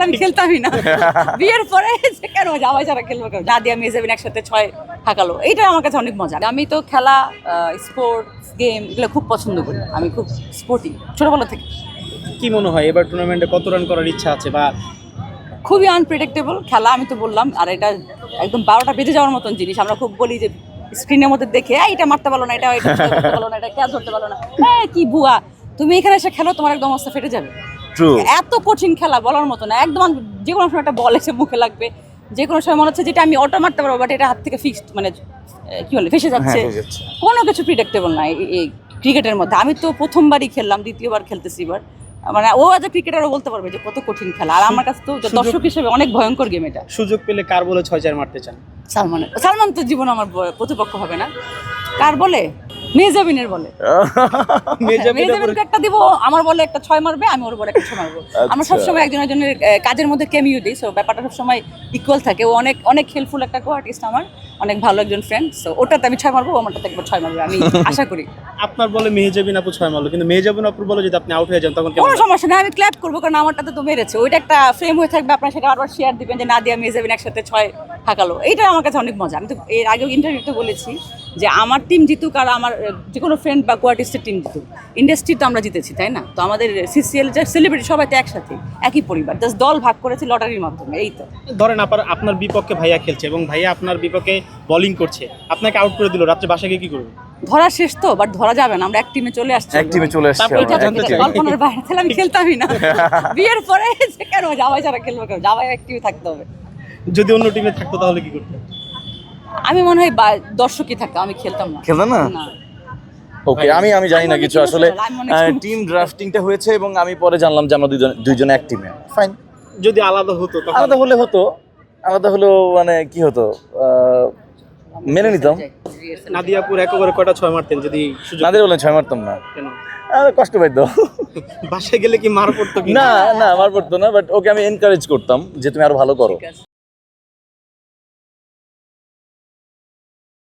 তাহলে আমি খেলতামই না। বিয়ের পরে যে কেন জামাই ছাড়া খেলব কেন? নাদিয়া মেজাবিন একসাথে ছয় থাকালো এইটা আমার কাছে অনেক মজা। আমি তো খেলা স্পোর্টস গেম এগুলো খুব পছন্দ করি। আমি খুব স্পোর্টি ছোটবেলা থেকে। কি মনে হয় এবার টুর্নামেন্টে কত রান করার ইচ্ছা আছে বা খুবই আনপ্রেডিক্টেবল খেলা আমি তো বললাম। আর এটা একদম বারোটা বেজে যাওয়ার মতন জিনিস। আমরা খুব বলি যে স্ক্রিনের মধ্যে দেখে "এই, এটা মারতে পারল না এটা এটা ধরতে পারল না এটা ক্যাচ ধরতে পারল না। হ্যাঁ কি বুয়া তুমি এখানে এসে খেলো তোমার একদম অবস্থা ফেটে যাবে। এত কঠিন খেলা বলার মতো না। একদম যে কোনো সময় একটা বল এসে মুখে লাগবে। যে কোনো সময় মনে হচ্ছে যেটা আমি অটো মারতে পারব বাট এটা হাত থেকে ফিক্সড মানে কি বলে ফেসে যাচ্ছে। হ্যাঁ, যাচ্ছে। কোনো কিছু প্রিডেক্টেবল না এই- ক্রিকেটের মধ্যে। আমি তো প্রথমবারই খেললাম দ্বিতীয়বার খেলতেছি এবার। মানে ও আজ ক্রিকেটারও বলতে পারবে যে কত কঠিন খেলা। আর আমার কাছে তো দর্শক হিসেবে অনেক ভয়ঙ্কর গেম এটা। সুযোগ পেলে কার বলে ছয় চার মারতে চান? সালমান সালমান তো জীবন আমার প্রতিপক্ষ হবে না। কার বলে? মেজাবিনের বলে। মেজাবিনের মেজাবিনকে একটা দিব আমার বলে একটা ছয় মারবে আমি ওর বলে একটা ছয় মারবো। আমরা আচ্ছা। সবসময় একজন একজনের কাজের মধ্যে কেমিও দিই সো ব্যাপারটা সবসময় ইকুয়াল থাকে। ও অনেক অনেক হেল্পফুল একটা কো আর্টিস্ট আমার অনেক ভালো একজন ফ্রেন্ড সো ওটাতে আমি ছয় মারবো ও আমারটাতে একবার ছয় মারবে আমি আশা করি। আপনার বলে মেহেজাবিন আপু ছয় মারলো কিন্তু মেহেজাবিন আপুর বলে যদি আপনি আউট হয়ে যান তখন কোনো সমস্যা নেই আমি ক্ল্যাপ করব কারণ আমারটাতে তো মেরেছে। ওইটা একটা ফ্রেম হয়ে থাকবে আপনার সেটা আবার শেয়ার দিবেন যে নাদিয়া মেজাবিন একসাথে ছয় থাকালো এইটা আমার কাছে অনেক মজা। আমি তো এর আগেও ইন্টারভিউতে বলেছি যে আমার টিম জিতুক আর আমার যে কোনো ফ্রেন্ড বা কোয়ার্টিস্টের টিম জিতুক। ইন্ডাস্ট্রি তো আমরা জিতেছি তাই না? তো আমাদের সিসিএল যে সেলিব্রিটি সবাই তো একসাথে একই পরিবার। জাস্ট দল ভাগ করেছে লটারির মাধ্যমে এই তো। ধরেন আপনার আপনার বিপক্ষে ভাইয়া খেলছে এবং ভাইয়া আপনার বিপক্ষে বোলিং করছে। আপনাকে আউট করে দিল রাত্রে বাসায় গিয়ে কি করবেন ধরা শেষ তো বাট ধরা যাবে না আমরা এক টিমে চলে আসছি। এক টিমে চলে আসছে তারপরে এটা। কল্পনার বাইরে তাহলে আমি খেলতামই না। বিয়ের পরে যে কেন জামাই ছাড়া খেলব কেন? জামাই এক টিমে থাকতে হবে। যদি অন্য টিমে থাকতো তাহলে কি করতেন আমি মনে হয় বা- দর্শকই থাকতাম আমি খেলতাম না। খেলতেন না? ওকে আমি আমি জানি না কিছু আসলে টিম ড্রাফটিংটা হয়েছে এবং আমি পরে জানলাম যে আমরা দুইজন দুইজন এক টিমে ফাইন যদি আলাদা হতো আলাদা হলে হতো। আলাদা হলেও মানে কি হতো? আহ, মেনে নিতাম। নাদিয়াপুর একেবারে কয়টা ছয় মারতেন যদি সুযোগ নাদের বলে ছয় মারতাম না। কেন? আহ, কষ্ট পাইতো। বাসায় গেলে কি মার পড়তো না না মার পড়তো না বাট ওকে আমি এনকারেজ করতাম যে তুমি আরও ভালো করো।